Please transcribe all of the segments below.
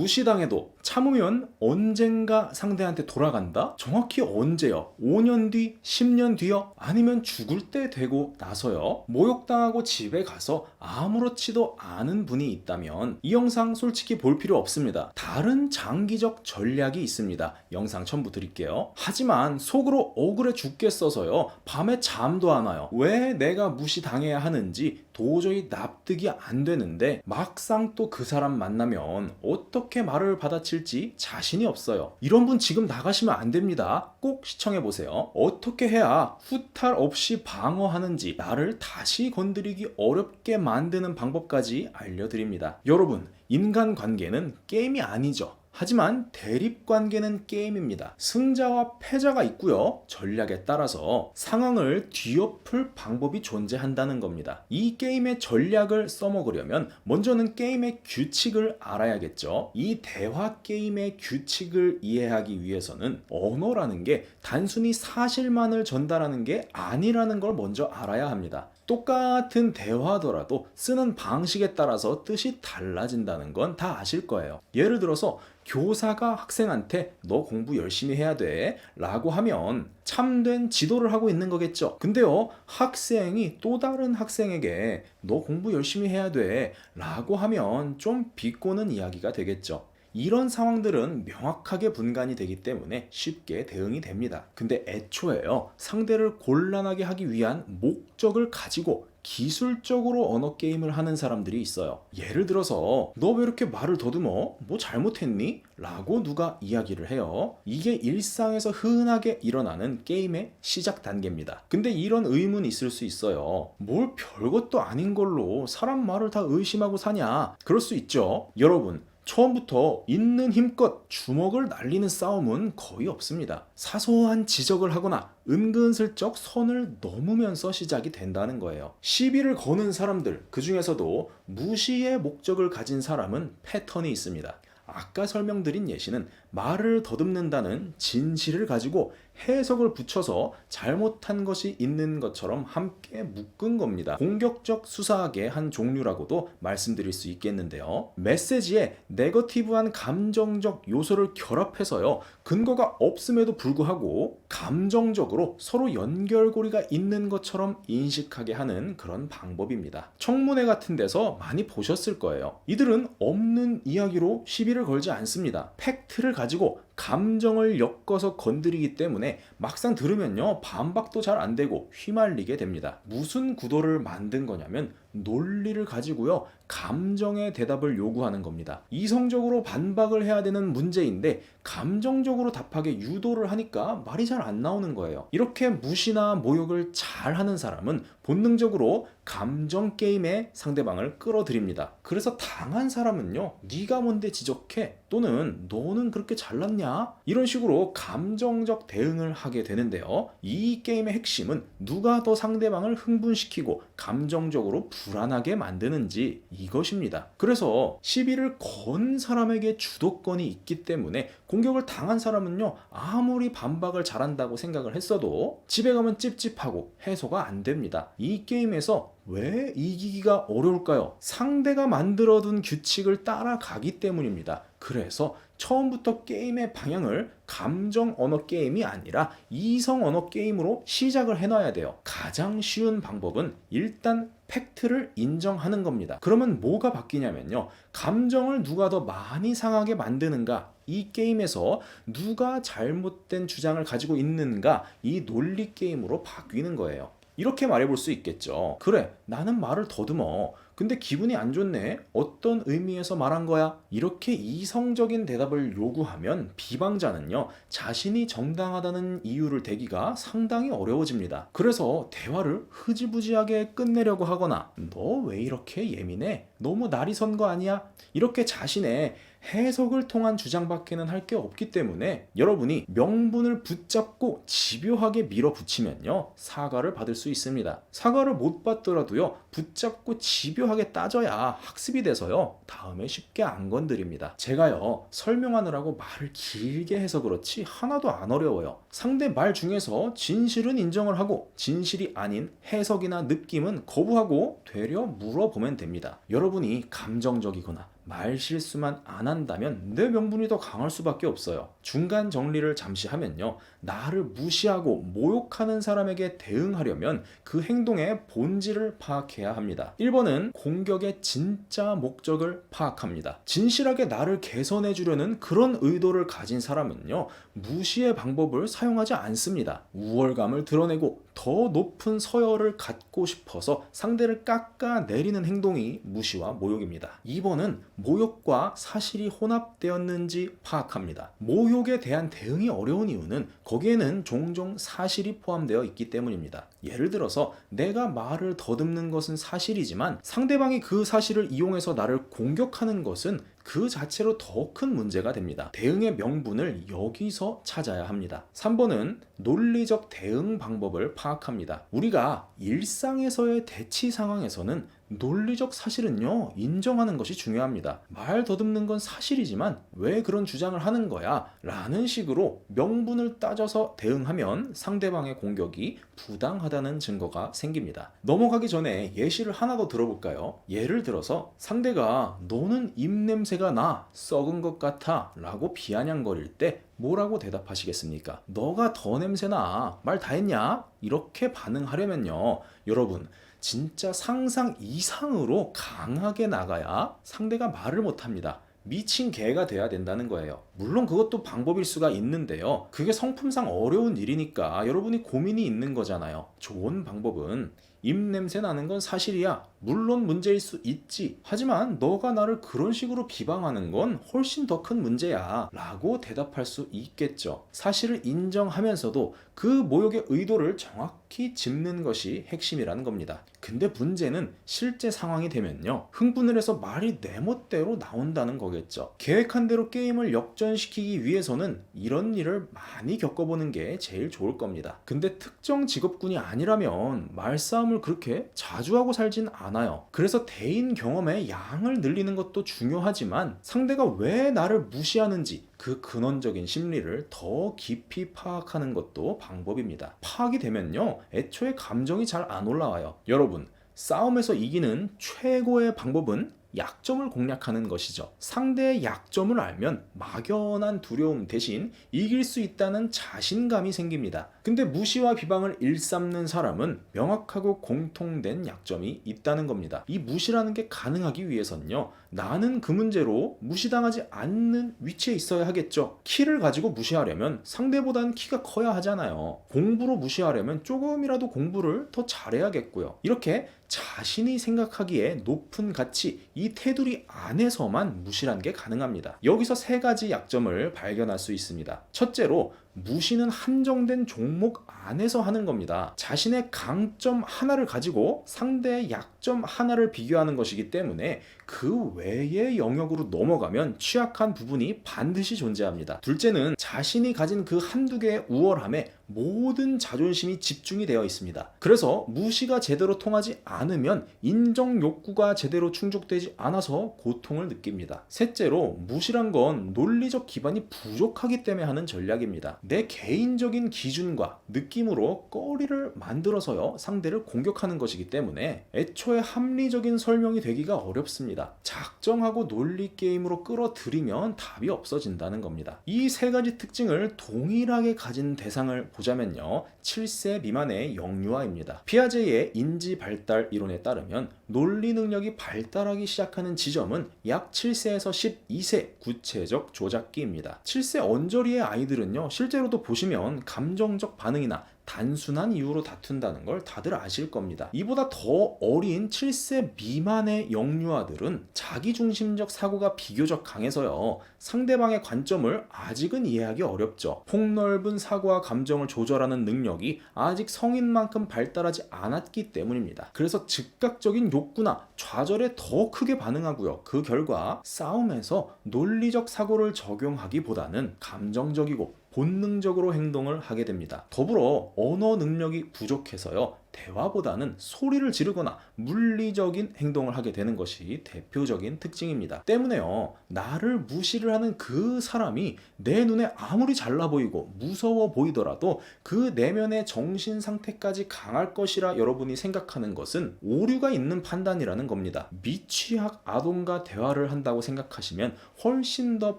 무시당해도 참으면 언젠가 상대한테 돌아간다? 정확히 언제요? 5년 뒤, 10년 뒤요? 아니면 죽을 때 되고 나서요? 모욕당하고 집에 가서 아무렇지도 않은 분이 있다면 이 영상 솔직히 볼 필요 없습니다. 다른 장기적 전략이 있습니다. 영상 첨부 드릴게요. 하지만 속으로 억울해 죽겠어서요. 밤에 잠도 안 와요. 왜 내가 무시당해야 하는지 도저히 납득이 안 되는데 막상 또 그 사람 만나면 어떻게 말을 받아칠지 자신이 없어요. 이런 분 지금 나가시면 안 됩니다. 꼭 시청해 보세요. 어떻게 해야 후탈 없이 방어하는지 나를 다시 건드리기 어렵게 만드는 방법까지 알려드립니다. 여러분, 인간 관계는 게임이 아니죠. 하지만 대립 관계는 게임입니다. 승자와 패자가 있고요. 전략에 따라서 상황을 뒤엎을 방법이 존재한다는 겁니다. 이 게임의 전략을 써먹으려면 먼저는 게임의 규칙을 알아야겠죠. 이 대화 게임의 규칙을 이해하기 위해서는 언어라는 게 단순히 사실만을 전달하는 게 아니라는 걸 먼저 알아야 합니다. 똑같은 대화더라도 쓰는 방식에 따라서 뜻이 달라진다는 건 다 아실 거예요. 예를 들어서 교사가 학생한테 너 공부 열심히 해야 돼 라고 하면 참된 지도를 하고 있는 거겠죠. 근데요, 학생이 또 다른 학생에게 너 공부 열심히 해야 돼 라고 하면 좀 비꼬는 이야기가 되겠죠. 이런 상황들은 명확하게 분간이 되기 때문에 쉽게 대응이 됩니다. 근데 애초에요, 상대를 곤란하게 하기 위한 목적을 가지고 기술적으로 언어 게임을 하는 사람들이 있어요. 예를 들어서 너 왜 이렇게 말을 더듬어? 뭐 잘못했니? 라고 누가 이야기를 해요. 이게 일상에서 흔하게 일어나는 게임의 시작 단계입니다. 근데 이런 의문이 있을 수 있어요. 뭘 별것도 아닌 걸로 사람 말을 다 의심하고 사냐? 그럴 수 있죠. 여러분, 처음부터 있는 힘껏 주먹을 날리는 싸움은 거의 없습니다. 사소한 지적을 하거나 은근슬쩍 선을 넘으면서 시작이 된다는 거예요. 시비를 거는 사람들, 그 중에서도 무시의 목적을 가진 사람은 패턴이 있습니다. 아까 설명드린 예시는 말을 더듬는다는 진실을 가지고 해석을 붙여서 잘못한 것이 있는 것처럼 함께 묶은 겁니다. 공격적 수사학의 한 종류라고도 말씀드릴 수 있겠는데요. 메시지에 네거티브한 감정적 요소를 결합해서요. 근거가 없음에도 불구하고 감정적으로 서로 연결고리가 있는 것처럼 인식하게 하는 그런 방법입니다. 청문회 같은 데서 많이 보셨을 거예요. 이들은 없는 이야기로 시비를 걸지 않습니다. 팩트를 가지고 감정을 엮어서 건드리기 때문에 막상 들으면요 반박도 잘 안 되고 휘말리게 됩니다. 무슨 구도를 만든 거냐면 논리를 가지고요 감정의 대답을 요구하는 겁니다. 이성적으로 반박을 해야 되는 문제인데 감정적으로 답하게 유도를 하니까 말이 잘 안 나오는 거예요. 이렇게 무시나 모욕을 잘 하는 사람은 본능적으로 감정 게임에 상대방을 끌어들입니다. 그래서 당한 사람은요, 네가 뭔데 지적해? 또는 너는 그렇게 잘났냐? 이런 식으로 감정적 대응을 하게 되는데요. 이 게임의 핵심은 누가 더 상대방을 흥분시키고 감정적으로 불안하게 만드는지 이것입니다. 그래서 시비를 건 사람에게 주도권이 있기 때문에 공격을 당한 사람은요, 아무리 반박을 잘한다고 생각을 했어도 집에 가면 찝찝하고 해소가 안 됩니다. 이 게임에서 왜 이기기가 어려울까요? 상대가 만들어둔 규칙을 따라가기 때문입니다. 그래서 처음부터 게임의 방향을 감정 언어 게임이 아니라 이성 언어 게임으로 시작을 해놔야 돼요. 가장 쉬운 방법은 일단 팩트를 인정하는 겁니다. 그러면 뭐가 바뀌냐면요. 감정을 누가 더 많이 상하게 만드는가? 이 게임에서 누가 잘못된 주장을 가지고 있는가? 이 논리 게임으로 바뀌는 거예요. 이렇게 말해볼 수 있겠죠. 그래, 나는 말을 더듬어. 근데 기분이 안 좋네. 어떤 의미에서 말한 거야? 이렇게 이성적인 대답을 요구하면 비방자는요, 자신이 정당하다는 이유를 대기가 상당히 어려워집니다. 그래서 대화를 흐지부지하게 끝내려고 하거나, 너 왜 이렇게 예민해? 너무 날이 선 거 아니야? 이렇게 자신의 해석을 통한 주장밖에는 할 게 없기 때문에 여러분이 명분을 붙잡고 집요하게 밀어붙이면요 사과를 받을 수 있습니다. 사과를 못 받더라도요 붙잡고 집요하게 따져야 학습이 돼서요 다음에 쉽게 안 건드립니다. 제가요 설명하느라고 말을 길게 해서 그렇지 하나도 안 어려워요. 상대 말 중에서 진실은 인정을 하고 진실이 아닌 해석이나 느낌은 거부하고 되려 물어보면 됩니다. 여러분이 감정적이거나 말 실수만 안 한다면 내 명분이 더 강할 수밖에 없어요. 중간 정리를 잠시 하면요. 나를 무시하고 모욕하는 사람에게 대응하려면 그 행동의 본질을 파악해야 합니다. 1번은 공격의 진짜 목적을 파악합니다. 진실하게 나를 개선해 주려는 그런 의도를 가진 사람은요. 무시의 방법을 사용하지 않습니다. 우월감을 드러내고 더 높은 서열을 갖고 싶어서 상대를 깎아 내리는 행동이 무시와 모욕입니다. 2번은 모욕과 사실이 혼합되었는지 파악합니다. 모욕 에 대한 대응이 어려운 이유는 거기에는 종종 사실이 포함되어 있기 때문입니다. 예를 들어서 내가 말을 더듬는 것은 사실이지만 상대방이 그 사실을 이용해서 나를 공격하는 것은 그 자체로 더 큰 문제가 됩니다. 대응의 명분을 여기서 찾아야 합니다. 3번은 논리적 대응 방법을 파악합니다. 우리가 일상에서의 대치 상황에서는 논리적 사실은요, 인정하는 것이 중요합니다. 말 더듬는 건 사실이지만 왜 그런 주장을 하는 거야? 라는 식으로 명분을 따져서 대응하면 상대방의 공격이 부당하다는 증거가 생깁니다. 넘어가기 전에 예시를 하나 더 들어볼까요? 예를 들어서 상대가 너는 입냄새가 나, 썩은 것 같아 라고 비아냥거릴 때 뭐라고 대답하시겠습니까? 너가 더 냄새나. 말 다 했냐? 이렇게 반응하려면요. 여러분, 진짜 상상 이상으로 강하게 나가야 상대가 말을 못합니다. 미친 개가 돼야 된다는 거예요. 물론 그것도 방법일 수가 있는데요. 그게 성품상 어려운 일이니까 여러분이 고민이 있는 거잖아요. 좋은 방법은 입냄새 나는 건 사실이야. 물론 문제일 수 있지. 하지만 너가 나를 그런 식으로 비방하는 건 훨씬 더 큰 문제야. 라고 대답할 수 있겠죠. 사실을 인정하면서도 그 모욕의 의도를 정확히 짚는 것이 핵심이라는 겁니다. 근데 문제는 실제 상황이 되면요. 흥분을 해서 말이 내 멋대로 나온다는 거겠죠. 계획한 대로 게임을 역전시키기 위해서는 이런 일을 많이 겪어보는 게 제일 좋을 겁니다. 근데 특정 직업군이 아니라면 말싸움 을 그렇게 자주 하고 살진 않아요. 그래서 대인 경험의 양을 늘리는 것도 중요하지만 상대가 왜 나를 무시하는지 그 근원적인 심리를 더 깊이 파악하는 것도 방법입니다. 파악이 되면요. 애초에 감정이 잘 안 올라와요. 여러분, 싸움에서 이기는 최고의 방법은 약점을 공략하는 것이죠. 상대의 약점을 알면 막연한 두려움 대신 이길 수 있다는 자신감이 생깁니다. 근데 무시와 비방을 일삼는 사람은 명확하고 공통된 약점이 있다는 겁니다. 이 무시라는 게 가능하기 위해선요. 나는 그 문제로 무시당하지 않는 위치에 있어야 하겠죠. 키를 가지고 무시하려면 상대보다는 키가 커야 하잖아요. 공부로 무시하려면 조금이라도 공부를 더 잘해야겠고요. 이렇게 자신이 생각하기에 높은 가치, 이 테두리 안에서만 무시란 게 가능합니다. 여기서 세 가지 약점을 발견할 수 있습니다. 첫째로, 무시는 한정된 종목 안에서 하는 겁니다. 자신의 강점 하나를 가지고 상대의 약점 하나를 비교하는 것이기 때문에 그 외의 영역으로 넘어가면 취약한 부분이 반드시 존재합니다. 둘째는 자신이 가진 그 한두 개의 우월함에 모든 자존심이 집중이 되어 있습니다. 그래서 무시가 제대로 통하지 않으면 인정 욕구가 제대로 충족되지 않아서 고통을 느낍니다. 셋째로 무시란 건 논리적 기반이 부족하기 때문에 하는 전략입니다. 내 개인적인 기준과 느낌으로 꺼리를 만들어서요 상대를 공격하는 것이기 때문에 애초에 합리적인 설명이 되기가 어렵습니다. 작정하고 논리 게임으로 끌어들이면 답이 없어진다는 겁니다. 이 세 가지 특징을 동일하게 가진 대상을 보자면요 7세 미만의 영유아입니다. 피아제의 인지 발달 이론에 따르면 논리 능력이 발달하기 시작하는 지점은 약 7세에서 12세 구체적 조작기입니다. 7세 언저리의 아이들은요 실제 로도 보시면 감정적 반응이나 단순한 이유로 다툰다는 걸 다들 아실 겁니다. 이보다 더 어린 7세 미만의 영유아들은 자기중심적 사고가 비교적 강해서요. 상대방의 관점을 아직은 이해하기 어렵죠. 폭넓은 사고와 감정을 조절하는 능력이 아직 성인만큼 발달하지 않았기 때문입니다. 그래서 즉각적인 욕구나 좌절에 더 크게 반응하고요. 그 결과 싸움에서 논리적 사고를 적용하기보다는 감정적이고 본능적으로 행동을 하게 됩니다. 더불어 언어 능력이 부족해서요. 대화보다는 소리를 지르거나 물리적인 행동을 하게 되는 것이 대표적인 특징입니다. 때문에요. 나를 무시를 하는 그 사람이 내 눈에 아무리 잘나 보이고 무서워 보이더라도 그 내면의 정신 상태까지 강할 것이라 여러분이 생각하는 것은 오류가 있는 판단이라는 겁니다. 미취학 아동과 대화를 한다고 생각하시면 훨씬 더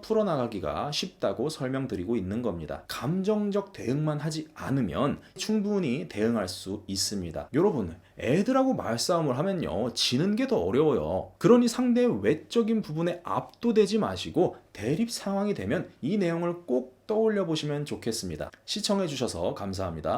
풀어나가기가 쉽다고 설명드리고 있는 겁니다. 감정적 대응만 하지 않으면 충분히 대응할 수 있습니다. 여러분, 애들하고 말싸움을 하면요, 지는 게 더 어려워요. 그러니 상대의 외적인 부분에 압도되지 마시고 대립 상황이 되면 이 내용을 꼭 떠올려 보시면 좋겠습니다. 시청해 주셔서 감사합니다.